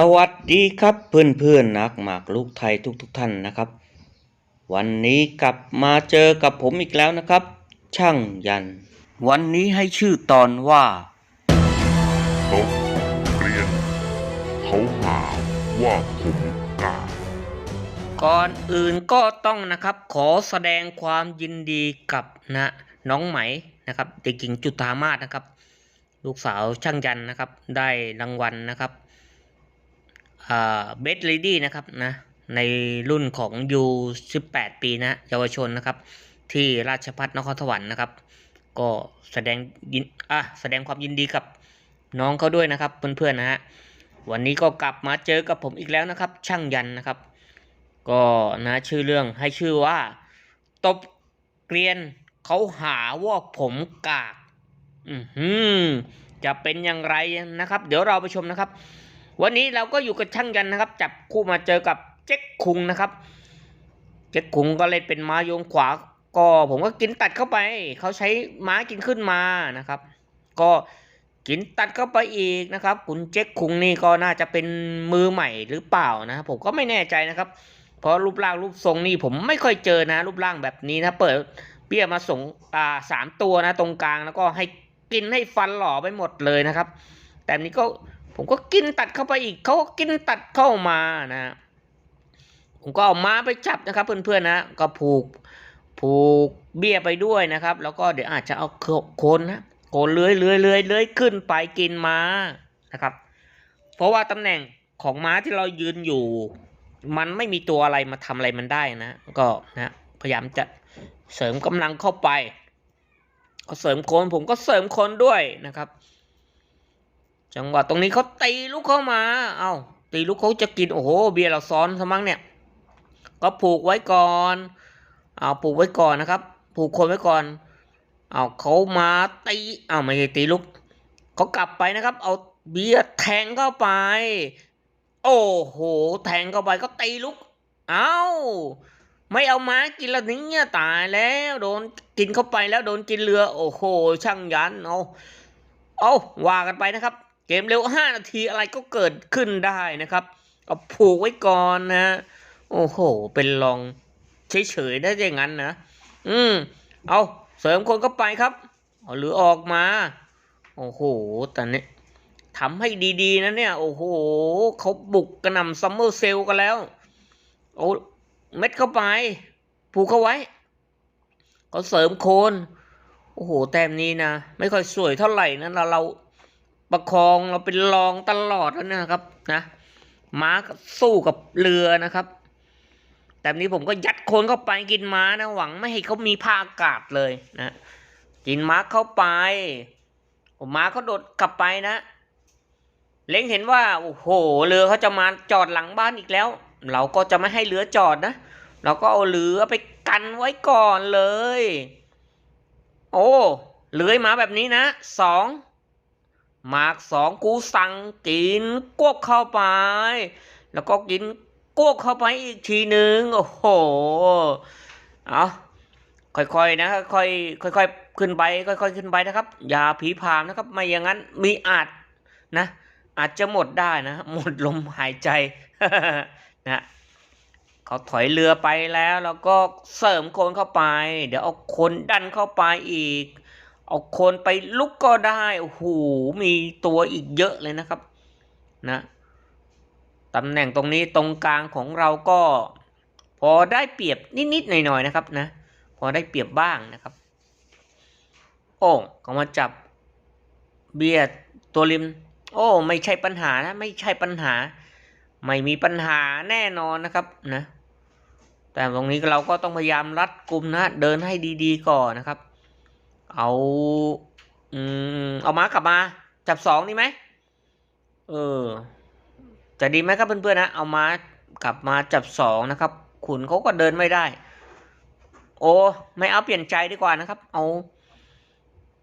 สวัสดีครับเพื่อนเพื่อนๆนักหมากลูกไทยทุกทุกๆท่านนะครับ วันนี้กลับมาเจอกับผมอีกแล้วนะครับ ช่างยัน วันนี้ให้ชื่อตอนว่านกเรียนเขาหาว่าผมกาก่อนอื่นก็ต้องนะครับ ขอแสดงความยินดีกับนะน้องไหมนะครับเด็กหญิงจุธามาศนะครับ ลูกสาวช่างยันนะครับ ได้รางวัลนะครับ เบสเลดี้นะครับนะในรุ่นของ U18 ปีนะเยาวชนนะครับ ที่ราชพัฒนครสวรรค์นะครับ ก็แสดงยินอะแสดงความยินดีกับน้องเขาด้วยนะครับเพื่อนๆนะฮะวันนี้ก็กลับมาเจอกับผมอีกแล้วนะครับ ช่างยันนะครับ ก็นะชื่อเรื่องให้ชื่อว่าตบเกลียนเขาหาว่าผมกาก อือหือจะเป็นอย่างไรนะครับ เดี๋ยวเราไปชมนะครับ วันนี้เราก็อยู่กับช่างยันนะครับ จับคู่มาเจอกับเจ๊กคุงนะครับ เจ๊กคุงก็เลยเป็นม้าโยงขวา ก็ผมก็กินตัดเข้าไป เขาใช้ม้ากินขึ้นมานะครับ ก็กินตัดเข้าไปอีกนะครับ คุณเจ๊กคุงนี่ก็น่าจะเป็นมือใหม่หรือเปล่านะผมก็ไม่แน่ใจนะครับ เพราะรูปร่างรูปทรงนี่ผมไม่ค่อยเจอนะ รูปร่างแบบนี้นะเปิดเปี้ยมาส่งอ่าสามตัวนะ ตรงกลางแล้วก็ให้กินให้ฟันหล่อไปหมดเลยนะครับ แต่นนี้ก็ ผมก็กินตัดเข้าไปอีกเขาก็กินตัดเข้ามานะผมก็เอาม้าไปจับนะครับ เพื่อนๆนะก็ผูกผูกเบี้ยไปด้วยนะครับ แล้วก็เดี๋ยวอาจจะเอาโคนนะโคนเลื้อยเลื้อยเลื้อยเลื้อยขึ้นไปกินม้านะครับ เพราะว่าตำแหน่งของม้าที่เรายืนอยู่ มันไม่มีตัวอะไรมาทำอะไรมันได้นะ ก็นะพยายามจะเสริมกำลังเข้าไปก็เสริมโคนผมก็เสริมโคนด้วยนะครับ จังหวะตรงนี้เขาตีลูกเข้ามา เอา้าตีลูกเขาจะกิน โอ้โห เบียร์เราซ้อนซะมั้งเนี่ย ก็ผูกไว้ก่อน เอาผูกไว้ก่อนนะครับ ผูกคนไว้ก่อน เอาเขามาตีเอาไม่ใช่ตีลูก เขากลับไปนะครับ เอาเบียร์แทงเข้าไป โอ้โห แทงเข้าไปก็ตีลุกเอ้า ไม่เอาม้ากินแล้วเนี่ยตายแล้ว โดนกินเข้าไปแล้วโดนกินเรือ โอ้โห ช่างยัน เอา เอาว่ากันไปนะครับ เกมเร็วห้านาทีอะไรก็เกิดขึ้นได้นะครับ เอาผูกไว้ก่อนนะ โอ้โห เป็นลองเฉยๆได้ย่างนั้นนะ อืม เอาเสริมคนก็ไปครับเอาหรือออกมา โอ้โห แต่เนี้ยทำให้ดีๆนะเนี่ย โอ้โห เขาบุกกระหน่ำซัมเมอร์เซลกันแล้ว โอ้เม็ดเข้าไป ผูกเข้าไว้ เขาเสริมโคน โอ้โห แต้มนี้นะ ไม่ค่อยสวยเท่าไหร่นะเราเรา ประคองเราเป็นรองตลอดแล้วนะครับนะม้าสู้กับเรือนะครับ แต่นี้ผมก็ยัดโคนเข้าไปกินม้านะหวังไม่ให้เขามีผ้าอากาศเลยนะกินม้าเข้าไปผมม้าเขาโดดกลับไปนะ เล้งเห็นว่าโอ้โหเรือเขาจะมาจอดหลังบ้านอีกแล้ว เราก็จะไม่ให้เรือจอดนะ เราก็เอาเรือไปกันไว้ก่อนเลย โอ้เลื้อยมาแบบนี้นะสอง มากสองกูสั่งกินกวบเข้าไป แล้วก็กินกวบเข้าไปอีกทีหนึ่งโอ้โหเอาค่อยๆนะค่อยๆค่อยๆขึ้นไปค่อยๆขึ้นไปนะครับ อย่าผีพามนะครับ ไม่อย่างนั้นมีอาจนะ อาจจะหมดได้นะ หมดลมหายใจนะเขาถอยเรือไปแล้ว แล้วก็เสริมคนเข้าไป เดี๋ยวเอาคนดันเข้าไปอีก เอาโคนไปลุกก็ได้โอ้โหมีตัวอีกเยอะเลยนะครับนะตำแหน่งตรงนี้ตรงกลางของเราก็ พอได้เปรียบนิดๆหน่อยๆนะครับนะ พอได้เปรียบบ้างนะครับ โอ้เขามาจับเบียดตัวริม โอ้ ไม่ใช่ปัญหานะ ไม่ใช่ปัญหา ไม่มีปัญหาแน่นอนนะครับนะ แต่ตรงนี้เราก็ต้องพยายามรัดกลุ่มนะ เดินให้ดีๆก่อนนะครับ เอา อืม เอาม้ากลับมา จับสองดีไหม เออ จะดีไหมครับเพื่อนๆนะ เอาม้ากลับมาจับสองนะครับ ขุนเขาก็เดินไม่ได้ โอ้ ไม่เอาเปลี่ยนใจดีกว่านะครับ เอา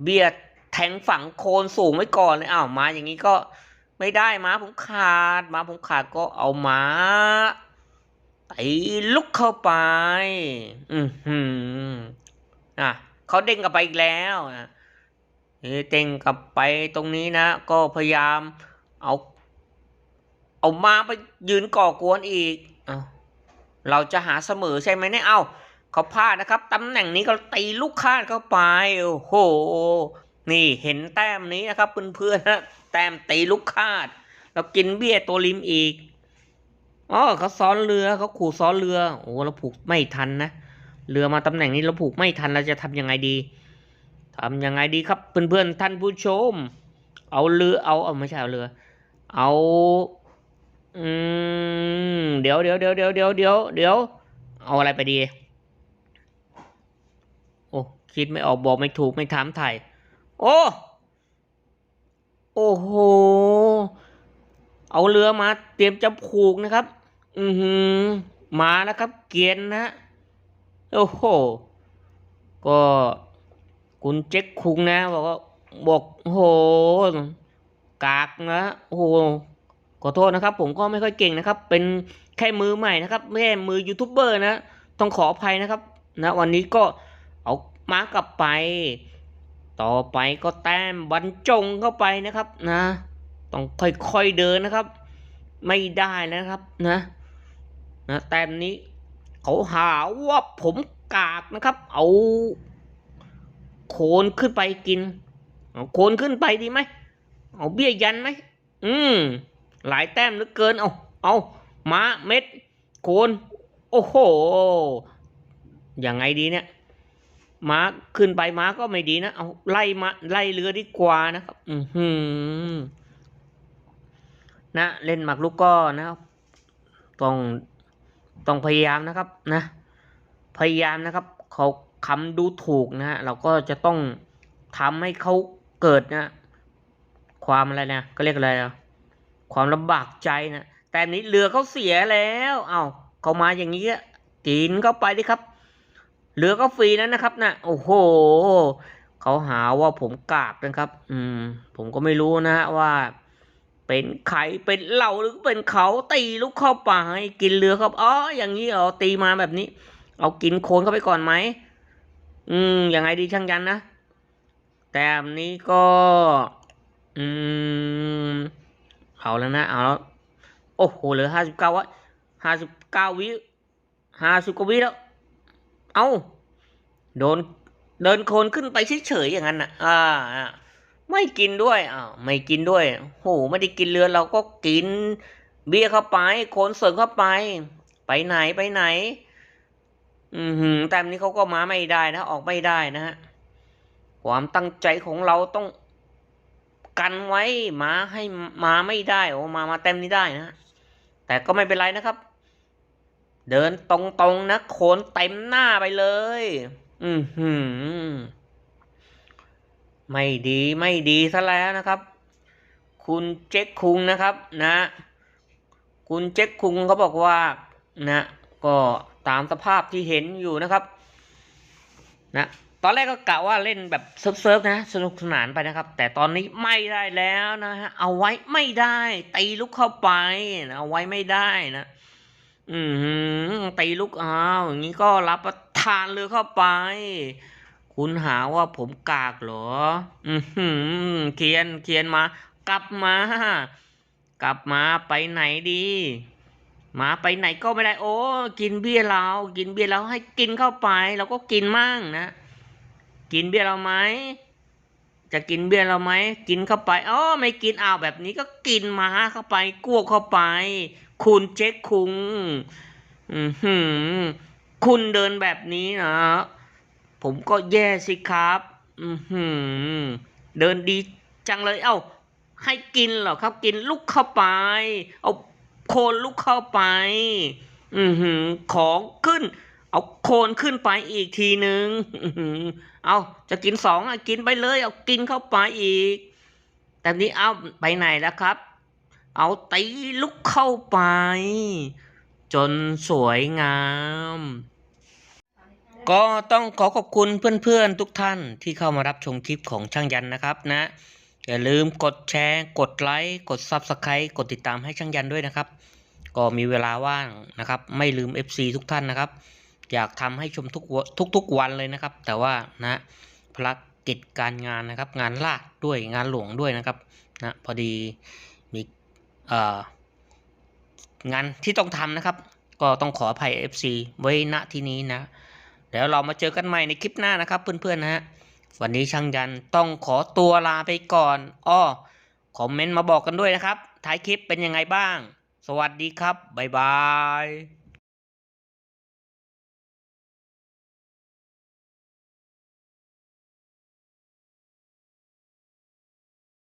เบียดแทงฝังโคนสูงไว้ก่อนเลยอ้าวมาอย่างนี้ก็ไม่ได้ม้าผมขาดม้าผมขาดก็เอาม้าไอ้ลุกเข้าไป อือหืออะ เขาเด้งกลับไปอีกแล้วนะเอ้เด้งกลับไปตรงนี้นะ ก็พยายามเอา เอามาไปยืนก่อกวนอีก เอาเราจะหาเสมอใช่ไหมเนี่ยเอาเขาพลาดนะครับตำแหน่งนี้ก็ตีลูกคาดเข้าไป โอ้โห นี่เห็นแต้มนี้นะครับเพื่อนๆนะแต้มตีลูกคาดแล้วกินเบี้ยตัวริมอีกอ๋อเขาซ้อนเรือเขาขู่ซ้อนเรือ โอ้เราผูกไม่ทันนะ เรือมาตำแหน่งนี้เราผูกไม่ทันเราจะทำยังไงดีทำยังไงดีครับ เพื่อนๆท่านผู้ชม เอาเรือเอาเอาไม่ใช่เอาเรือ เอาอืมเดี๋ยวเดี๋ยวเดี๋ยวเดี๋ยวเดี๋ยวเดี๋ยวเดี๋ยวเอาอะไรไปดี โอ้คิดไม่ออกบอกไม่ถูกไม่ถามไทยโอ้โอ้โหเอาเรือมาเตรียมจะผูกนะครับ อือหือมาแล้วครับ เกียนนะ โอ้โห ก็คุณเจ๊กคุงนะบอกว่าบอกโหกากนะโอ้โหขอโทษนะครับ ผมก็ไม่ค่อยเก่งนะครับ เป็นแค่มือใหม่นะครับแค่มือยูทูบเบอร์นะ ต้องขออภัยนะครับ นะ วันนี้ก็เอามากลับไป ต่อไปก็แต้มบรรจงเข้าไปนะครับนะ ต้องค่อยๆเดินนะครับ ไม่ได้นะครับนะนะแต้มนี้ เขาหาว่าผมกากนะครับ เอา โคนขึ้นไปกิน เอาโคนขึ้นไปดีไหม เอาเบี้ยยันไหม อืม หลายแต้มเหลือเกิน เอา เอาม้าเม็ด โคน โอ้โห ยังไงดีเนี่ย ม้าขึ้นไปม้าก็ไม่ดีนะ เอาไล่มาไล่เรือดีกว่านะครับ อือหือนะเล่นหมากรุกก็นะครับต้อง ต้องพยายามนะครับนะ พยายามนะครับเขาคำดูถูกนะฮะเราก็จะต้องทำให้เขาเกิดนะ ความอะไรนะก็เรียกอะไรนะความลำบากใจนะแต่นี้เรือเขาเสียแล้วเอา้าเขามาอย่างนี้กินเข้าไปดิครับเรือก็ฟรีนั้นนะครับนะโอ้โหเขาหาว่าผมกากนะครับ อืม ผมก็ไม่รู้นะฮะว่า เป็นใครเป็นเราหรือเป็นเขาตีลูกเข้าไปกินเรือครับอ๋ออย่างนี้เหรอตีมาแบบนี้ เอากินโคนเข้าไปก่อนไหมอืมยังไงดีช่างยันนะแต่อันนี้ก็ อืมเอาแล้วนะเอาแล้วโอ้โหเหลือห้าสิบเก้าวะห้าสิบเก้าวิห้าสิบกว่าวิแล้ว เอาโดนเดินโคนขึ้นไปเฉยๆอย่างนั้นนะอ่าอ่า ไม่กินด้วยอ้าวไม่กินด้วยโหไม่ได้กินเรือเราก็กิน เบียร์เข้าไปโคนเสริมเข้าไป ไปไหนไปไหน อือหือแต่อันนี้เขาก็มาไม่ได้นะ ออกไม่ได้นะฮะความตั้งใจของเราต้องกันไว้มาให้มาไม่ได้โอ้มามาเต็มนี้ได้นะแต่ก็ไม่เป็นไรนะครับ เดินตรงๆนะโคนเต็มหน้าไปเลย อือหือ ไม่ดีไม่ดีซะแล้วนะครับ คุณเจ๊กคุงนะครับนะ คุณเจ๊กคุงเขาบอกว่านะก็ตามสภาพที่เห็นอยู่นะครับนะตอนแรกก็กะว่าเล่นแบบเซิร์ฟๆนะสนุกสนานไปนะครับ แต่ตอนนี้ไม่ได้แล้วนะฮะเอาไว้ไม่ได้ตีลุกเข้าไปนะเอาไว้ไม่ได้นะอืมตีลุกอ้าวอย่างนี้ก็รับประทานเรือเข้าไป คุณหาว่าผมกากเหรอ อือหือเคียนเคียนมา กลับมา กลับมาไปไหนดีมาไปไหนก็ไม่ได้ โอ้กินเบี้ยเรา กินเบี้ยเราให้กินเข้าไปเราก็กินมั่งนะ กินเบี้ยเราไหมจะกินเบี้ยเราไหมกินเข้าไปอ๋อไม่กินอ้าวแบบนี้ก็กินมาเข้าไปกวเข้าไป คุณเจ๊คุง อือหือคุณเดินแบบนี้นะ ผมก็แย่สิครับ อือหือเดินดีจังเลย เอ้า ให้กินเหรอครับ กินลุกเข้าไป เอาโคนลุกเข้าไป อือหือของขึ้น เอาโคนขึ้นไปอีกทีหนึ่งอื้อหือเอาจะกินสองอะกินไปเลย เอากินเข้าไปอีก แต่นี้เอาไปไหนแล้วครับ เอาตีลุกเข้าไป จนสวยงาม ก็ต้องขอขอบคุณเพื่อนๆทุกท่านที่เข้ามารับชมคลิปของช่างยันนะครับนะ อย่าลืมกดแชร์ กดไลค์ กด Subscribe กดติดตามให้ช่างยันด้วยนะครับ ก็มีเวลาว่างนะครับ ไม่ลืม FC ทุกท่านนะครับ อยากทำให้ชมทุกทุกๆวันเลยนะครับ แต่ว่านะภารกิจการงานนะครับ งานลาดด้วยงานหลวงด้วยนะครับนะพอดีมีงานที่ต้องทำนะครับ ก็ต้องขออภัย FC ไว้ณที่นี้นะ แล้วเรามาเจอกันใหม่ในคลิปหน้านะครับเพื่อนๆนะฮะวันนี้ช่างยันต้องขอตัวลาไปก่อนอ้อคอมเมนต์มาบอกกันด้วยนะครับ ท้ายคลิปเป็นยังไงบ้าง สวัสดีครับ บ๊ายบาย